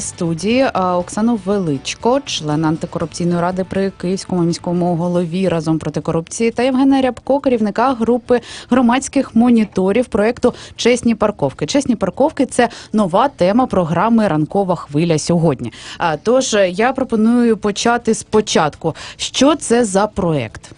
студії а, Оксану Величко, член антикорупційної ради при Київському міському голові разом проти корупції, та Євгена Рябко, керівника групи громадських моніторів проекту Чесні парковки. Чесні парковки це нова тема програми Ранкова хвиля сьогодні. Тож е, я пропоную почати спочатку. Що це за проект?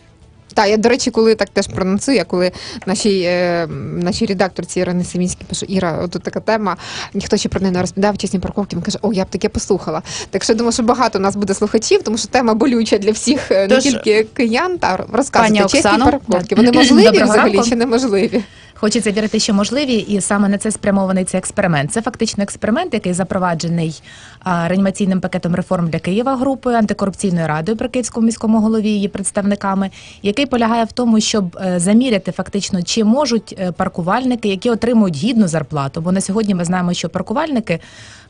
Так, я, до речі, коли так теж прононсую, я коли нашій, е, нашій редакторці Ірини Семінській пишу, Іра, отут така тема, ніхто ще про неї не розповідав, чесні парковки. Він каже, о, я б таке послухала. Так що я думаю, що багато у нас буде слухачів, тому що тема болюча для всіх, е, не Тож, тільки киян. Та пані розказуйте, чесні Оксано, парковки. Вони можливі Доброго взагалі ранку. чи неможливі? Хочеться вірити, що можливі, і саме на це спрямований цей експеримент. Це фактично експеримент, який запроваджений а, реанімаційним пакетом реформ для Києва групою антикорупційною радою при Київському міському голові її представниками, який полягає в тому, щоб е, заміряти фактично, чи можуть е, паркувальники, які отримують гідну зарплату. Бо на сьогодні ми знаємо, що паркувальники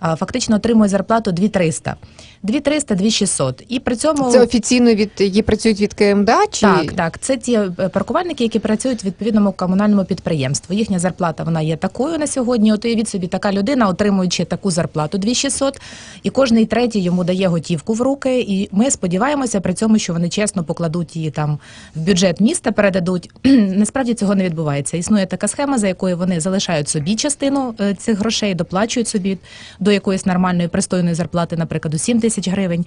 а, фактично отримують зарплату 2300. 2300, 2600. І при цьому Це офіційно від які працюють від КМДА? Чи так, так. Це ті е, паркувальники, які працюють в відповідному комунальному підприємстві. Їхня зарплата вона є такою на сьогодні. От уявіть собі, така людина, отримуючи таку зарплату 2600, і кожний третій йому дає готівку в руки. І ми сподіваємося при цььому, що вони чесно покладуть її там в бюджет міста, передадуть. Насправді цього не відбувається. Існує така схема, за якою вони залишають собі частину е, цих грошей, доплачують собі до якоїсь нормальної пристойної зарплати, наприклад, у 7 тисяч гривень.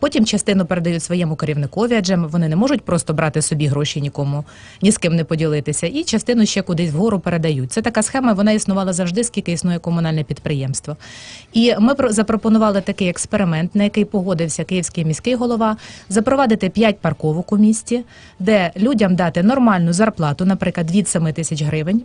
Потім частину передають своєму керівникові, адже вони не можуть просто брати собі гроші нікому, ні з ким не поділитися, і частину ще кудись вгору передають. Це така схема, вона існувала завжди, скільки існує комунальне підприємство. І ми про- запропонували такий експеримент, на який погодився київський міський голова, запровадити 5 парковок у місті, де людям дати нормальну зарплату, наприклад, від 7 тисяч гривень.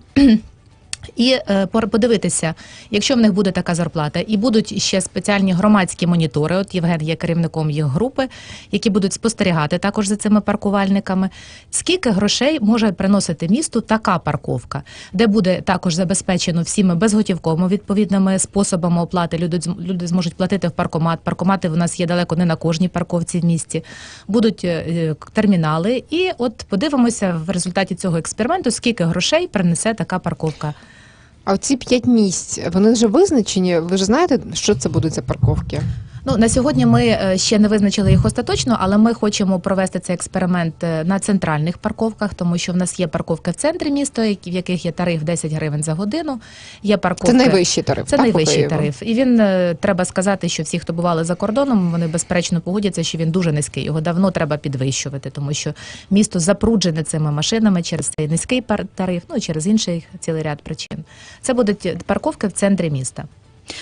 І е, подивитися, якщо в них буде така зарплата, і будуть ще спеціальні громадські монітори. От Євген є керівником їх групи, які будуть спостерігати також за цими паркувальниками. Скільки грошей може приносити місту така парковка, де буде також забезпечено всіми безготівковими відповідними способами оплати. Люди люди зможуть платити в паркомат. Паркомати в нас є далеко не на кожній парковці в місті. Будуть е, е, термінали, і от подивимося в результаті цього експерименту, скільки грошей принесе така парковка. А оці п'ять місць вони вже визначені? Ви ж знаєте, що це будуть за парковки? Ну на сьогодні ми е, ще не визначили їх остаточно, але ми хочемо провести цей експеримент е, на центральних парковках, тому що в нас є парковки в центрі міста, в яких є тариф 10 гривень за годину. Є парковки Це найвищий тариф. Це так, найвищий Києву? тариф, і він е, треба сказати, що всі, хто бували за кордоном, вони безперечно погодяться, що він дуже низький. Його давно треба підвищувати, тому що місто запруджене цими машинами через цей низький тариф, ну через інший цілий ряд причин. Це будуть парковки в центрі міста.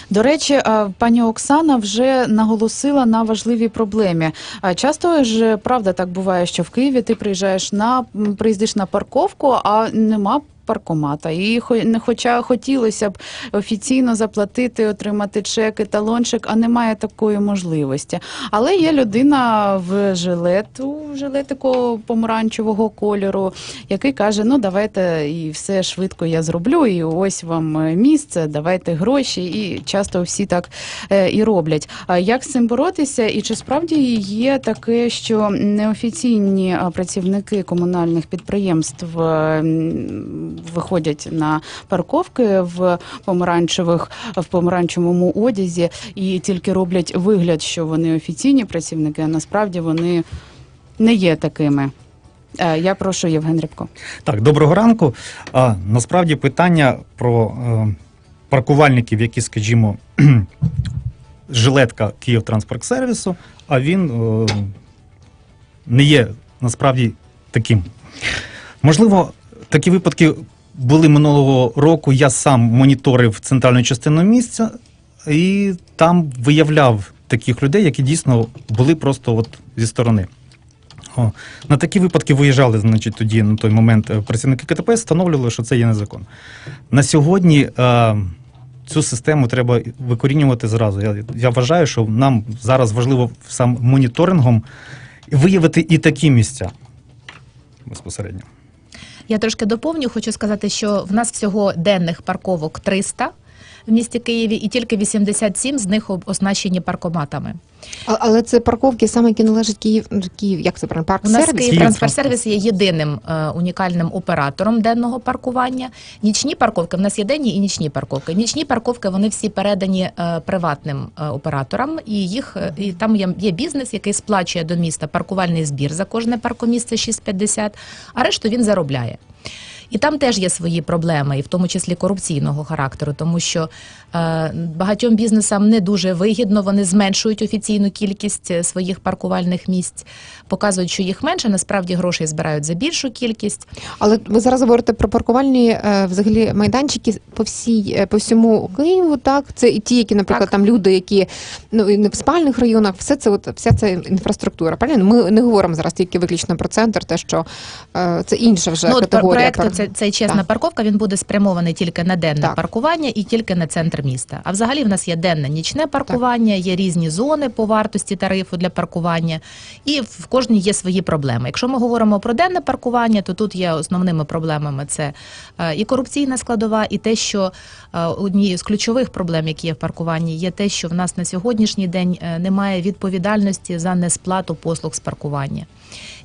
До речі, пані Оксана вже наголосила на важливій проблемі. Часто ж правда так буває, що в Києві ти приїжджаєш на приїздиш на парковку, а нема. Паркомата, і хоча хотілося б офіційно заплатити, отримати чек талончик, а немає такої можливості. Але є людина в жилету, жилетику помаранчевого кольору, який каже: ну давайте і все швидко я зроблю, і ось вам місце, давайте гроші. І часто всі так е, і роблять. Як з цим боротися? І чи справді є таке, що неофіційні працівники комунальних підприємств виходять на парковки в помаранчевих в помаранчевому одязі і тільки роблять вигляд, що вони офіційні працівники, а насправді вони не є такими. Е, Я прошу Євген Рябко. Так, доброго ранку. А, насправді питання про е, паркувальників, які, скажімо, жилетка Київтранспорт-сервісу, а він е, не є насправді таким. Можливо, такі випадки були минулого року. Я сам моніторив центральну частину місця і там виявляв таких людей, які дійсно були просто от зі сторони. О, на такі випадки виїжджали, значить, тоді на той момент е, працівники КТП встановлювали, що це є незаконно. На сьогодні е, цю систему треба викорінювати зразу. Я, я вважаю, що нам зараз важливо сам моніторингом виявити і такі місця безпосередньо. Я трошки доповню, хочу сказати, що в нас всього денних парковок 300. В місті Києві, і тільки 87 з них об- оснащені паркоматами. А- Але це парковки саме, які належать Київ, Київ, як це правильно, парк У нас? Київ Київ Транспорт. Сервіс є єдиним е, унікальним оператором денного паркування. Нічні парковки в нас є денні і нічні парковки. Нічні парковки вони всі передані е, приватним е, операторам, і їх е, і там є, є бізнес, який сплачує до міста паркувальний збір за кожне паркомісце 6,50, а решту він заробляє. І там теж є свої проблеми, і в тому числі корупційного характеру, тому що е, багатьом бізнесам не дуже вигідно, вони зменшують офіційну кількість е, своїх паркувальних місць, показують, що їх менше, насправді грошей збирають за більшу кількість. Але ви зараз говорите про паркувальні е, взагалі майданчики по всій е, по всьому Києву. Так, це і ті, які, наприклад, Так. там люди, які ну і не в спальних районах, все це от вся ця інфраструктура. Правильно? Ми не говоримо зараз тільки виключно про центр, те, що е, це інша вже ну, категорія. проект пар- це, цей чесна Так. парковка. Він буде спрямований тільки на денне Так. паркування і тільки на центр міста. А взагалі в нас є денне нічне паркування, є різні зони по вартості тарифу для паркування, і в кожній є свої проблеми. Якщо ми говоримо про денне паркування, то тут є основними проблемами це е, і корупційна складова, і те, що е, однією з ключових проблем, які є в паркуванні, є те, що в нас на сьогоднішній день е, немає відповідальності за несплату послуг з паркування.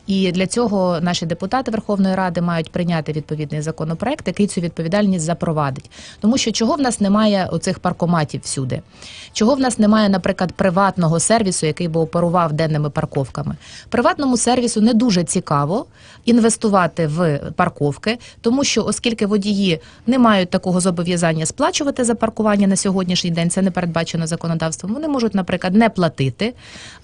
І для цього наші депутати Верховної Ради мають прийняти відповідний законопроект, який цю відповідальність запровадить. Тому що чого в нас немає оцих паркоматів всюди? Чого в нас немає, наприклад, приватного сервісу, який би оперував денними парковками? Приватному сервісу не дуже цікаво інвестувати в парковки, тому що оскільки водії не мають такого зобов'язання сплачувати за паркування на сьогоднішній день, це не передбачено законодавством. Вони можуть, наприклад, не платити.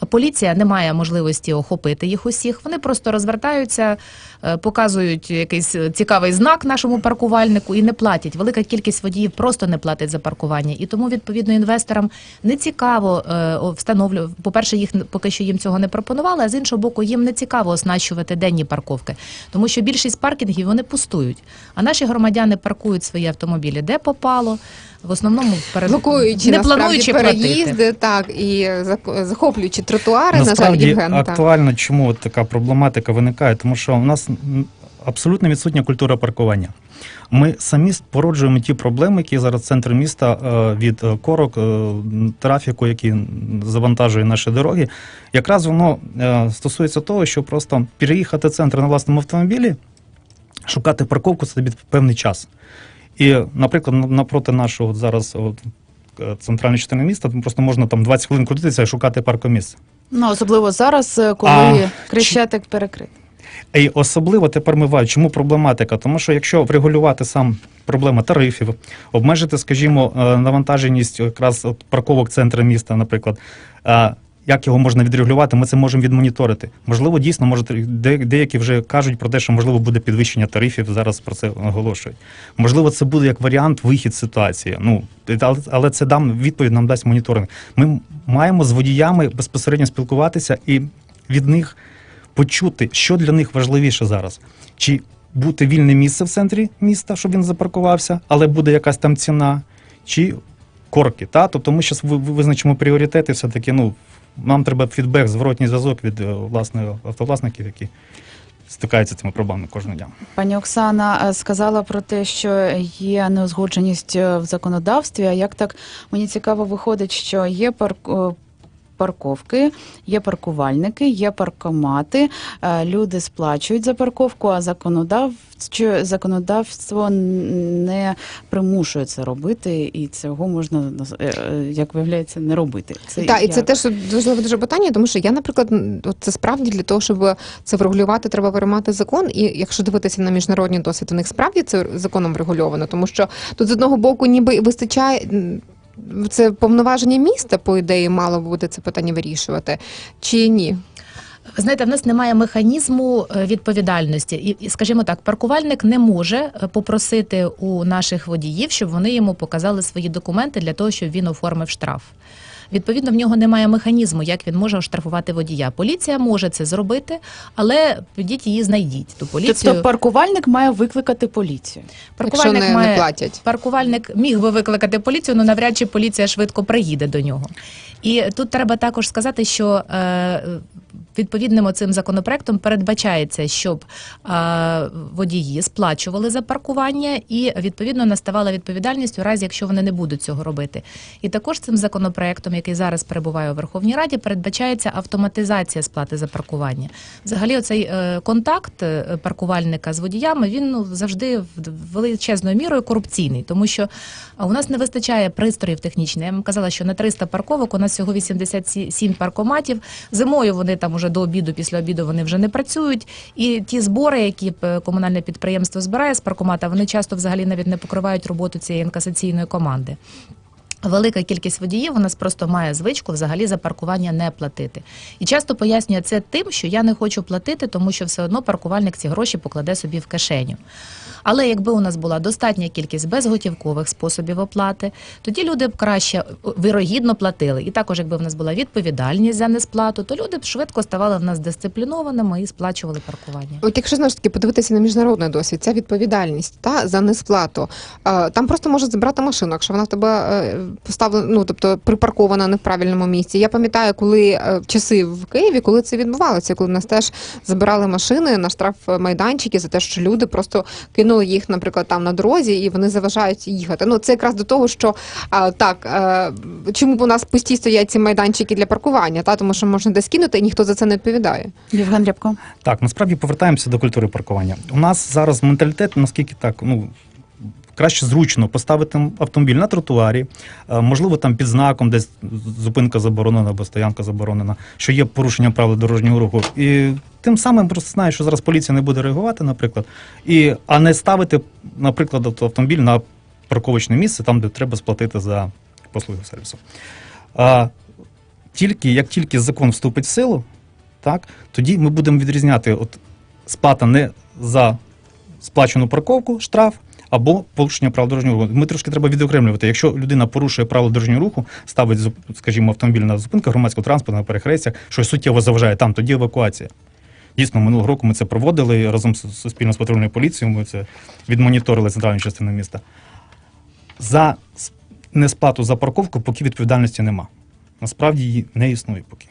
Поліція не має можливості охопити їх усіх. Вони просто розвертаються, е, показують якийсь цікавий знак нашому паркувальнику і не платять. Велика кількість водіїв просто не платить за паркування. І тому, відповідно, інвесторам не цікаво е, о, встановлю. По-перше, їх поки що їм цього не пропонували, а з іншого боку, їм не цікаво оснащувати денні парковки, тому що більшість паркінгів вони пустують. А наші громадяни паркують свої автомобілі де попало. В основному перед Блокуючи не плануючи платити. переїзди, так і захоплюючи тротуари. на жаль, Насправді Євген. так. актуально, чому от така проблематика виникає, тому що у нас абсолютно відсутня культура паркування. Ми самі породжуємо ті проблеми, які зараз центр міста е, від е, корок, е, трафіку, який завантажує наші дороги. Якраз воно стосується того, що просто переїхати центр на власному автомобілі, шукати парковку це тобі певний час. І, наприклад, напроти нашого от зараз от, е, центральної частини міста, просто можна там 20 хвилин крутитися і шукати паркомісце. Ну особливо зараз, е, коли А, Крещатик перекритий. І особливо тепер ми бачимо, чому проблематика? Тому що якщо врегулювати сам проблема тарифів, обмежити, скажімо, е, навантаженість якраз парковок центру міста, наприклад. Як його можна відрегулювати, ми це можемо відмоніторити. Можливо, дійсно, може, деякі вже кажуть про те, що можливо буде підвищення тарифів. Зараз про це оголошують. Можливо, це буде як варіант вихід ситуації. Ну але це дам відповідь нам дасть моніторинг. Ми маємо з водіями безпосередньо спілкуватися і від них почути, що для них важливіше зараз. Чи бути вільне місце в центрі міста, щоб він запаркувався, але буде якась там ціна, чи корки. Та? Тобто ми зараз визначимо пріоритети, все-таки ну, нам треба фідбек, зворотній зв'язок від е, власне, автовласників, які стикаються цими проблемами кожного дня. Пані Оксана е, сказала про те, що є неузгодженість е, в законодавстві. А як так мені цікаво виходить, що є парк. Парковки, є паркувальники, є паркомати. е, Люди сплачують за парковку, а законодавчо, законодавство не примушує це робити, і цього можна, е, як виявляється, не робити. Це Так, і це як? теж важливе дуже питання, тому що я, наприклад, от це справді для того, щоб це врегулювати, треба приймати закон. І якщо дивитися на міжнародний досвід, у них справді це законом врегульовано, тому що тут з одного боку, ніби вистачає. Це повноваження міста, по ідеї, мало бути це питання вирішувати, чи ні? Знаєте, в нас немає механізму е, відповідальності, і, і скажімо так, паркувальник не може е, попросити у наших водіїв, щоб вони йому показали свої документи для того, щоб він оформив штраф. Відповідно, в нього немає механізму, як він може оштрафувати водія. Поліція може це зробити, але підіть її знайдіть. Ту поліцію Тобто паркувальник має викликати поліцію. Якщо не, не має платять. Паркувальник міг би викликати поліцію, але навряд чи поліція швидко приїде до нього. І тут треба також сказати, що е, відповідним цим законопроектом передбачається, щоб е, водії сплачували за паркування і відповідно наставала відповідальність у разі, якщо вони не будуть цього робити. І також цим законопроектом, який зараз перебуває у Верховній Раді, передбачається автоматизація сплати за паркування. Взагалі, оцей е, контакт е, паркувальника з водіями він ну завжди величезною мірою корупційний, тому що у нас не вистачає пристроїв технічних. Я вам казала, що на 300 парковок у нас всього 87 паркоматів. Зимою вони там уже до обіду, після обіду вони вже не працюють. І ті збори, які е, комунальне підприємство збирає з паркомата, вони часто взагалі навіть не покривають роботу цієї інкасаційної команди. Велика кількість водіїв у нас просто має звичку взагалі за паркування не платити. І часто пояснює це тим, що я не хочу платити, тому що все одно паркувальник ці гроші покладе собі в кишеню. Але якби у нас була достатня кількість безготівкових способів оплати, тоді люди б краще вирогідно платили. І також, якби в нас була відповідальність за несплату, то люди б швидко ставали в нас дисциплінованими і сплачували паркування. От якщо знову ж таки подивитися на міжнародний досвід, ця відповідальність та за несплату. е, Там просто можуть забрати машину, якщо вона в тебе е, поставлена, ну тобто припаркована не в правильному місці. Я пам'ятаю, коли е, часи в Києві, коли це відбувалося, коли в нас теж забирали машини на штраф майданчики за те, що люди просто кинули їх, наприклад, там на дорозі, і вони заважають їхати. Ну це якраз до того, що а, так е, чому б у нас пусті стоять ці майданчики для паркування, та тому що можна десь кинути, і ніхто за це не відповідає. Євген Рябко. Так, насправді повертаємося до культури паркування. У нас зараз менталітет, наскільки так, ну. Краще зручно поставити автомобіль на тротуарі, е, можливо, там під знаком, десь зупинка заборонена або стоянка заборонена, що є порушення правил дорожнього руху. І тим самим просто знаєш, що зараз поліція не буде реагувати, наприклад, і, а не ставити, наприклад, автомобіль на парковочне місце, там, де треба сплатити за послуги сервісу. А, тільки, як тільки закон вступить в силу, так, тоді ми будемо відрізняти от, сплата не за сплачену парковку, штраф. Або порушення правил дорожнього руху. Ми трошки треба відокремлювати. Якщо людина порушує правила дорожнього руху, ставить, скажімо, автомобіль на зупинках громадського транспорту, на перехрестях, що суттєво заважає там, тоді евакуація. Дійсно, минулого року ми це проводили разом з суспільно з патрульною поліцією. Ми це відмоніторили центральну частину міста. За несплату за парковку поки відповідальності нема. Насправді її не існує поки.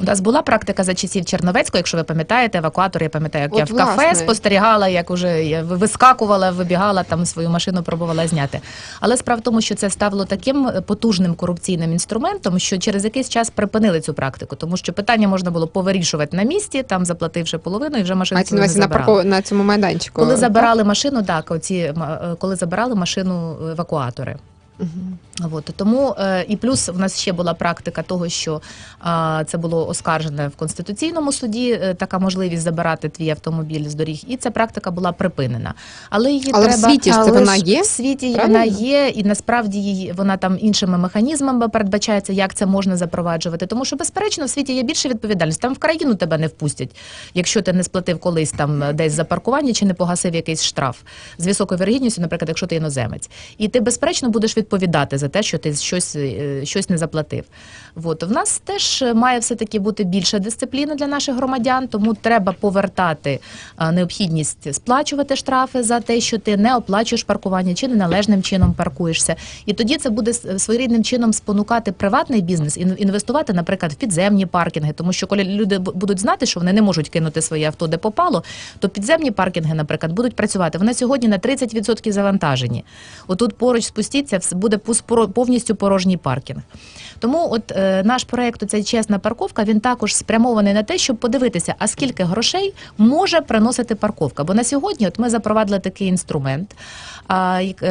У нас була практика за часів Черновецького, якщо ви пам'ятаєте, евакуатори, я пам'ятаю, як От, я в кафе власне. спостерігала, як уже я вискакувала, вибігала там свою машину, пробувала зняти. Але справа в тому, що це ставило таким потужним корупційним інструментом, що через якийсь час припинили цю практику, тому що питання можна було повирішувати на місці, там заплативши половину, і вже машину на не на забирали. парков... на цьому майданчику. Коли так? забирали машину, так, оці, е, коли забирали машину евакуатори. От, тому е, і плюс в нас ще була практика того, що е, це було оскаржене в конституційному суді. е, така можливість забирати твій автомобіль з доріг, і ця практика була припинена. Але її Але в треба світі ж це вона є, В світі правильно? вона є, і насправді її вона там іншими механізмами передбачається, як це можна запроваджувати. Тому що безперечно в світі є більше відповідальність. Там в країну тебе не впустять, якщо ти не сплатив колись там десь за паркування чи не погасив якийсь штраф з високою вірогідністю, наприклад, якщо ти іноземець, і ти безперечно будеш відповідати за те, що ти щось, е, щось не заплатив. От в нас теж має все таки бути більше дисципліни для наших громадян, тому треба повертати е, необхідність сплачувати штрафи за те, що ти не оплачуєш паркування чи неналежним чином паркуєшся. І тоді це буде своєрідним чином спонукати приватний бізнес ін- інвестувати, наприклад, в підземні паркінги, тому що коли люди будуть знати, що вони не можуть кинути своє авто де попало, то підземні паркінги, наприклад, будуть працювати. Вони сьогодні на 30% завантажені. Отут поруч спустіться, буде повністю порожній паркінг. Тому, от е, наш проект «Ця чесна парковка він також спрямований на те, щоб подивитися, а скільки грошей може приносити парковка. Бо на сьогодні, от ми запровадили такий інструмент,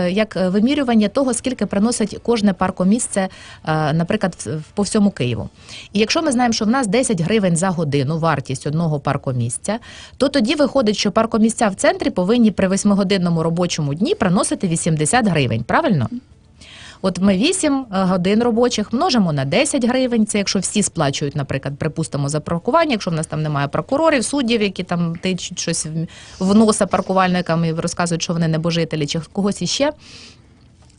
як, е, вимірювання того, скільки приносить кожне паркомісце, е, наприклад, по всьому Києву. І якщо ми знаємо, що в нас 10 гривень за годину вартість одного паркомісця, то тоді виходить, що паркомісця в центрі повинні при 8-годинному робочому дні приносити 80 гривень. Правильно? От ми 8 е, годин робочих множимо на 10 гривень. Це якщо всі сплачують, наприклад, припустимо за паркування, якщо в нас там немає прокурорів, суддів, які там тичуть щось в- носа паркувальникам і розказують, що вони небожителі чи когось іще.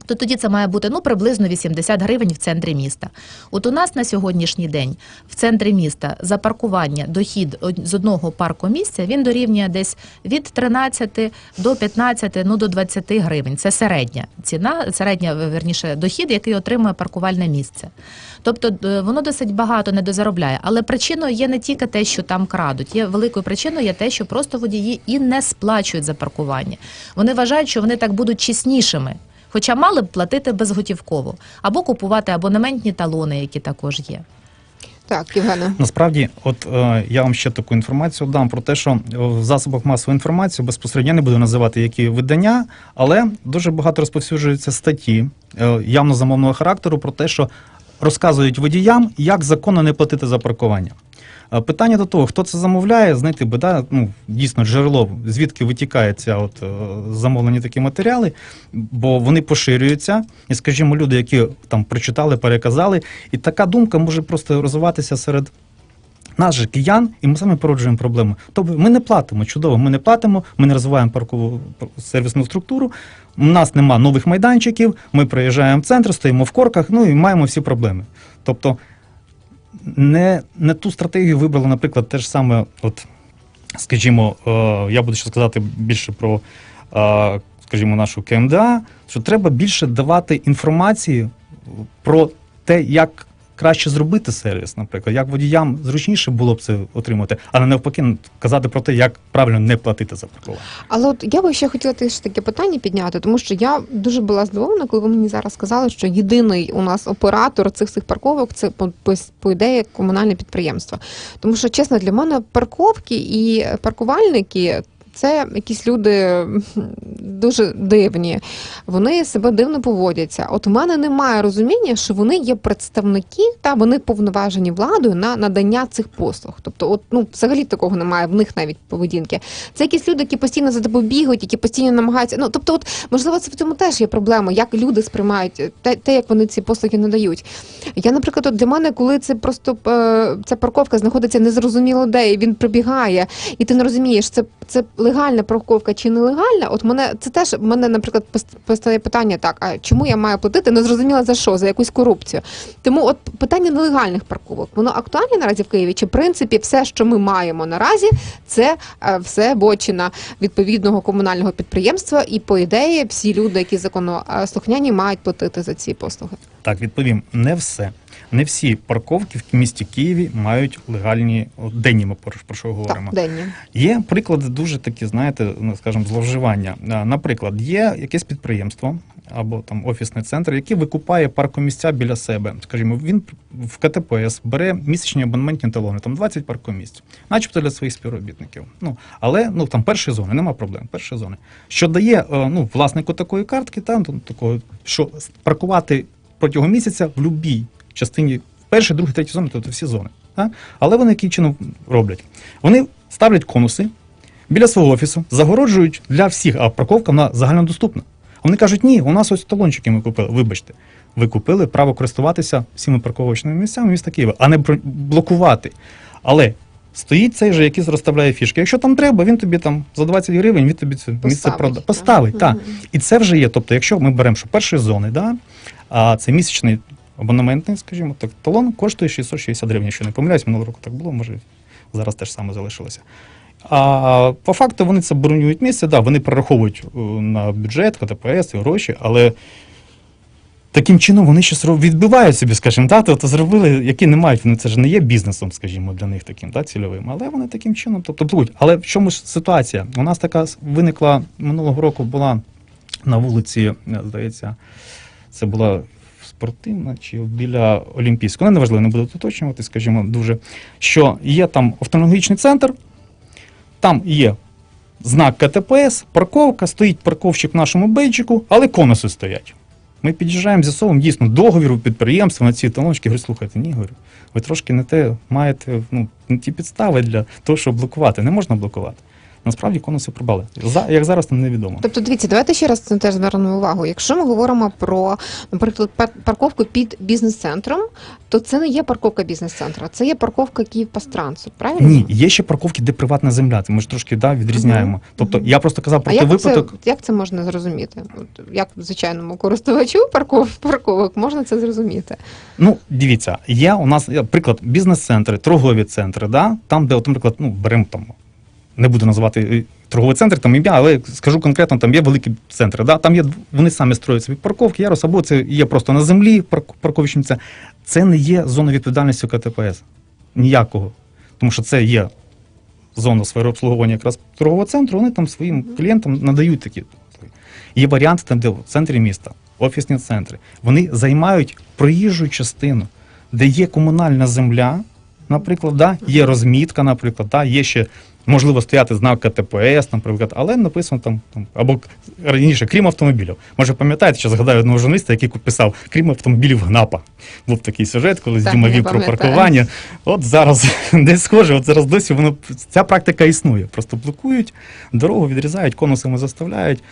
То тоді це має бути ну приблизно 80 гривень в центрі міста. От у нас на сьогоднішній день в центрі міста за паркування дохід з одного паркомісця він дорівнює десь від 13 до 15, ну до 20 гривень. Це середня ціна, середня верніше дохід, який отримує паркувальне місце. Тобто воно досить багато не дозаробляє. Але причиною є не тільки те, що там крадуть. Є великою причиною є те, що просто водії і не сплачують за паркування. Вони вважають, що вони так будуть чеснішими. Хоча мали б платити безготівково або купувати абонементні талони, які також є. Так, Євгена. Насправді, от е, я вам ще таку інформацію дам про те, що в засобах масової інформації безпосередньо я не буду називати які видання, але дуже багато розповсюджуються статті е, явно замовного характеру про те, що розказують водіям, як законно не платити за паркування. Е, Питання до того, хто це замовляє, знайти би да, ну, дійсно джерело, звідки витікає ця от е, замовлені такі матеріали, бо вони поширюються, і, скажімо, люди, які там прочитали, переказали, і така думка може просто розвиватися серед же киян, і ми самі породжуємо проблеми. Тобто ми не платимо чудово, ми не платимо, ми не розвиваємо паркову сервісну структуру. У нас нема нових майданчиків. Ми приїжджаємо в центр, стоїмо в корках, ну і маємо всі проблеми. Тобто не, не ту стратегію вибрали, наприклад, те ж саме, от, скажімо, е, я буду ще сказати більше про, е, скажімо, нашу КМДА, що треба більше давати інформації про те, як краще зробити сервіс, наприклад, як водіям зручніше було б це отримати, а не навпаки казати про те, як правильно не платити за паркування. Але от я би ще хотіла теж таке питання підняти, тому що я дуже була здивована, коли ви мені зараз сказали, що єдиний у нас оператор цих всіх парковок це по, по, по ідеї комунальне підприємство. Тому що чесно, для мене парковки і паркувальники. Це якісь люди дуже дивні, вони себе дивно поводяться. От у мене немає розуміння, що вони є представники та вони повноважені владою на надання цих послуг. Тобто, от ну взагалі такого немає в них навіть поведінки. Це якісь люди, які постійно за тобою бігають, які постійно намагаються. Ну тобто, от можливо, це в цьому теж є проблема, як люди сприймають е, те, те як вони ці послуги надають. Я, наприклад, от для мене, коли це просто е, ця парковка знаходиться незрозуміло де, і він прибігає, і ти не розумієш, це, це легальна парковка чи нелегальна. От мене це теж мене, наприклад, постає питання так: а чому я маю платити? Не зрозуміло за що, за якусь корупцію. Тому от питання нелегальних парковок, воно актуальне наразі в Києві? Чи в принципі все, що ми маємо наразі, це е, все бочина відповідного комунального підприємства, і по ідеї всі люди, які законослухняні, мають платити за ці послуги. Так, відповім, не все. Не всі парковки в місті Києві мають легальні денні, ми про, що говоримо. Так, денні. Є приклади дуже такі, знаєте, ну, скажімо, зловживання. Наприклад, є якесь підприємство або там офісний центр, який викупає паркомісця біля себе. Скажімо, він в КТПС бере місячні абонементні талони, там 20 паркомісць, начебто для своїх співробітників. Ну але ну там перші зони, нема проблем. Перші зони. Що дає е, ну, власнику такої картки, там ну, такого, що паркувати протягом місяця в будь-якій частині, першій, другій, третій зони, тобто всі зони. Так? Але вони яким чином роблять? Вони ставлять конуси біля свого офісу, загороджують для всіх, а парковка вона загальнодоступна. Вони кажуть, ні, у нас ось талончики ми купили. Вибачте, ви купили право користуватися всіми парковочними місцями міста Києва, а не блокувати. Але стоїть цей же, який розставляє фішки. Якщо там треба, він тобі там за 20 гривень він тобі це місце Поставить, прода... поставить. Так. Мгм. І це вже є. Тобто, якщо ми беремо, що першої зони, да, а це місячний абонементний, скажімо, так, талон коштує 660 гривень, якщо не помиляюсь, минулого року так було, може зараз теж саме залишилося. А по факту вони це бронюють місце, да, вони перераховують е, на бюджет, КТПС і гроші, але таким чином вони щось відбивають собі, скажімо, так, тобто зробили, які не мають, вони це ж не є бізнесом, скажімо, для них таким так, цільовим, але вони таким чином, тобто платять. Але в чому ж ситуація? У нас така виникла минулого року була на вулиці, е, здається, це була спортивна чи біля Олімпійського. Неважливо, не буду уточнювати, скажімо, дуже. Що є там офтальмологічний центр, там є знак КТПС, парковка, стоїть парковщик в нашому бейджику, але конуси стоять. Ми під'їжджаємо, з'ясовуємо дійсно договір у підприємства на ці талончики. Говорю, слухайте, ні, говорю, ви трошки не те маєте ну, не ті підстави для того, щоб блокувати. Не можна блокувати. Насправді конуси прибали. За як зараз там невідомо. Тобто, дивіться, давайте ще раз це теж звернемо увагу. Якщо ми говоримо про, наприклад, парковку під бізнес-центром, то це не є парковка бізнес-центру, це є парковка Київпастрансу, правильно? Ні, є ще парковки, де приватна земля. Це Ми ж трошки да, відрізняємо. Тобто я просто казав А про той як випадок. це, як це можна зрозуміти? От, як звичайному користувачу парков, парковок можна це зрозуміти? Ну, дивіться, є у нас, приклад, бізнес-центри, торгові центри, да? там, де, от, наприклад, ну, беремо там, не буду називати е, торговий центр, там ім'я, але скажу конкретно, там є великі центри. Да? Там є, вони самі строять собі парковки, ярус, або це є просто на землі парк, парковищні. Це не є зона відповідальності КТПС. Ніякого. Тому що це є зона сфери обслуговування якраз торгового центру, вони там своїм клієнтам надають такі. Є варіанти там, де в центрі міста, офісні центри. Вони займають проїжджу частину, де є комунальна земля, наприклад, да, є розмітка, наприклад, да, є ще можливо стояти знак КТПС, наприклад, але написано там, там або раніше, крім автомобілів. Може, пам'ятаєте, що згадаю одного журналіста, який писав крім автомобілів ГНАПа. Був такий сюжет, коли Діма про паркування. От зараз десь схоже, от зараз досі воно ця практика існує. Просто блокують дорогу, відрізають, конусами заставляють.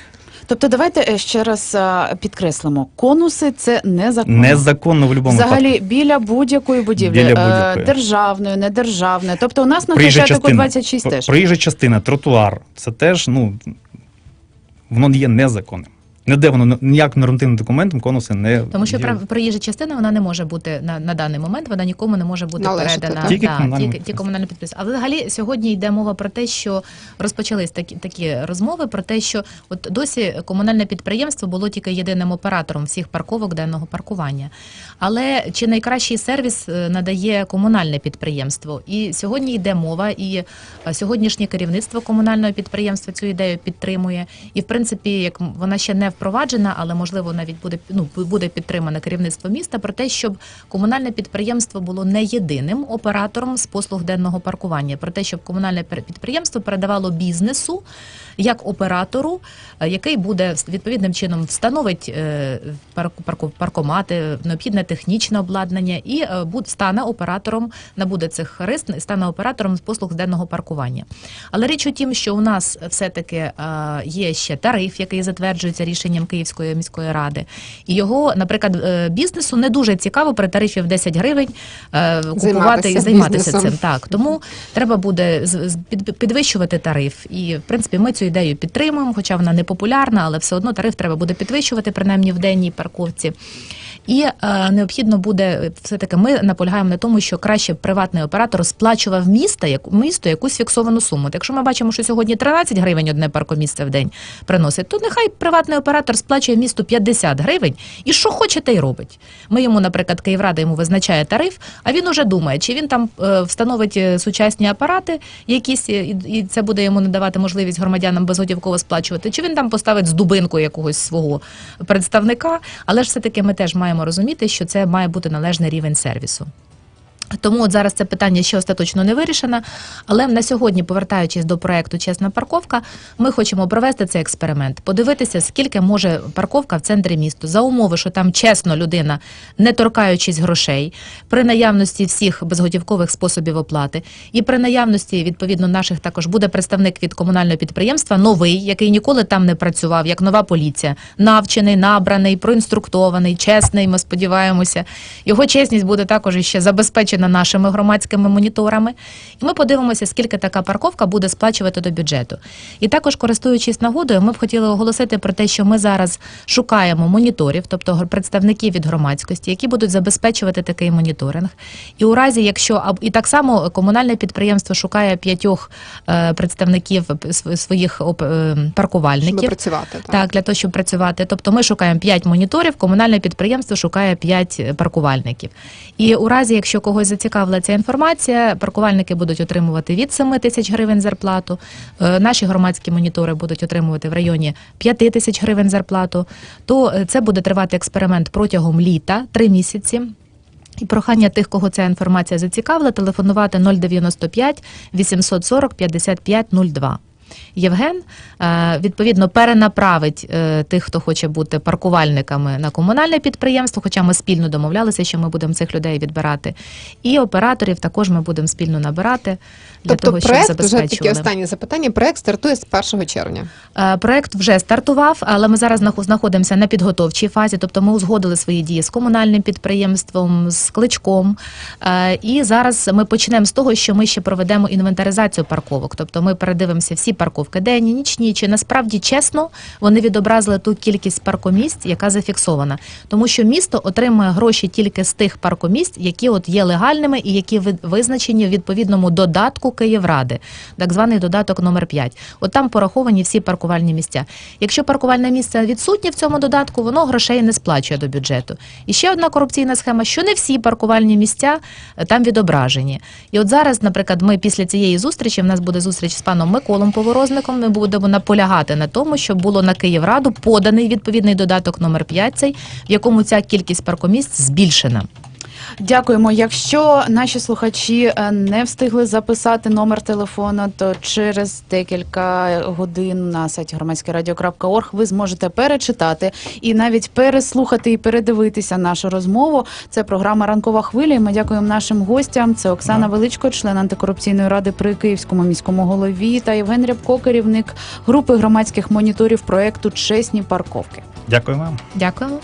Тобто, давайте е, ще раз е, підкреслимо: конуси це незаконно. Незаконно в будь-якому Взагалі факту. біля будь-якої будівлі, Біля е, будь-якої. державної, недержавної. Тобто у нас на початку Хрещатику частина. 26 теж. Проїжджа частина, тротуар. Це теж, ну, воно є незаконним. Ніде воно ніяким нормативним документом конуси не Тому що є. прав- проїжджа частина вона не може бути на, на даний момент, вона нікому не може бути Належати, передана. так? Тільки Да, комунальному тільки, тільки комунальне підприємство. А взагалі сьогодні йде мова про те, що розпочались такі такі розмови про те, що от досі комунальне підприємство було тільки єдиним оператором всіх парковок денного паркування. Але чи найкращий сервіс е, надає комунальне підприємство? І сьогодні йде мова, і е, сьогоднішнє керівництво комунального підприємства цю ідею підтримує. І в принципі, як вона ще не впроваджена, але можливо навіть буде ну буде підтримане керівництво міста про те, щоб комунальне підприємство було не єдиним оператором з послуг денного паркування, про те, щоб комунальне підприємство передавало бізнесу як оператору, е, який буде відповідним чином встановить е, паркомати, необхідне технічне обладнання і е, стане оператором, набуде цих харизм, стане оператором з послуг з денного паркування. Але річ у тім, що у нас все-таки е, є ще тариф, який затверджується рішенням Київської міської ради, і його, наприклад, е, бізнесу не дуже цікаво при тарифі в 10 гривень е, купувати Займатися і займатися бізнесом. цим. Так, тому треба буде підвищувати тариф. І в принципі ми цю ідею підтримуємо, хоча вона не популярна, але все одно тариф треба буде підвищувати, принаймні в денній парковці. І е, необхідно буде все таки. Ми наполягаємо на тому, що краще приватний оператор сплачував міста як місто якусь фіксовану суму. От Якщо ми бачимо, що сьогодні 13 гривень одне паркомісце в день приносить, то нехай приватний оператор сплачує місту 50 гривень і що хоче, те й робить. Ми йому, наприклад, Київрада йому визначає тариф, а він уже думає, чи він там е, встановить е, сучасні апарати, якісь е, і, це буде йому надавати можливість громадянам безготівково сплачувати, чи він там поставить з дубинку якогось свого представника. Але ж все таки ми теж маємо розуміти, що це має бути належний рівень сервісу. Тому от зараз це питання ще остаточно не вирішено. Але на сьогодні, повертаючись до проекту Чесна парковка, ми хочемо провести цей експеримент, подивитися, скільки може парковка в центрі міста за умови, що там чесно людина, не торкаючись грошей, при наявності всіх безготівкових способів оплати, і при наявності відповідно наших також буде представник від комунального підприємства, новий, який ніколи там не працював, як нова поліція, навчений, набраний, проінструктований, чесний. Ми сподіваємося. Його чесність буде також іще забезпечена нашими громадськими моніторами. І ми подивимося, скільки така парковка буде сплачувати до бюджету. І також, користуючись нагодою, ми б хотіли оголосити про те, що ми зараз шукаємо моніторів, тобто представників від громадськості, які будуть забезпечувати такий моніторинг. І у разі, якщо і так само комунальне підприємство шукає п'ятьох е, представників своїх е, Щоб паркувальників. працювати. Так. Так, для того, щоб працювати. Тобто ми шукаємо 5 моніторів, комунальне підприємство шукає 5 паркувальників. І у разі, якщо когось зацікавила ця інформація, паркувальники будуть отримувати від 7 тисяч гривень зарплату. е, Наші громадські монітори будуть отримувати в районі 5 тисяч гривень зарплату. То е, це буде тривати експеримент протягом літа, 3 місяці. І прохання тих, кого ця інформація зацікавила, телефонувати 095 840 55 02. Євген, е, відповідно перенаправить е, тих, хто хоче бути паркувальниками на комунальне підприємство, хоча ми спільно домовлялися, що ми будемо цих людей відбирати. І операторів також ми будемо спільно набирати для Тобто того, щоб проект, вже таке забезпечували. останнє запитання, проект стартує з 1 червня. Е, Проект вже стартував, але ми зараз знаходимося на підготовчій фазі. Тобто ми узгодили свої дії з комунальним підприємством, з кличком. І зараз ми почнемо з того, що ми ще проведемо інвентаризацію парковок. Тобто ми передивимося всі парковки денні, нічні, чи насправді чесно вони відобразили ту кількість паркомісць, яка зафіксована. Тому що місто отримує гроші тільки з тих паркомісць, які от є легальними і які визначені в відповідному додатку Київради, так званий додаток номер 5. От там пораховані всі паркувальні місця. Якщо паркувальне місце відсутнє в цьому додатку, воно грошей не сплачує до бюджету. І ще одна корупційна схема, що не всі паркувальні місця е, там відображені. І от зараз, наприклад, ми після цієї зустрічі, в нас буде зустріч з паном Миколом Поворозником. Ми будемо наполягати на тому, щоб було на Київраду поданий відповідний додаток номер 5, цей, в якому ця кількість паркомісць збільшена. Дякуємо. Якщо наші слухачі е, не встигли записати номер телефону, то через декілька годин на сайті громадськерадіо.орг ви зможете перечитати і навіть переслухати і передивитися нашу розмову. Це програма Ранкова хвиля. І ми дякуємо нашим гостям. Це Оксана Величко, член антикорупційної ради при Київському міському голові, та Євген Рябко, керівник групи громадських моніторів проекту Чесні парковки. Дякую вам. Дякуємо.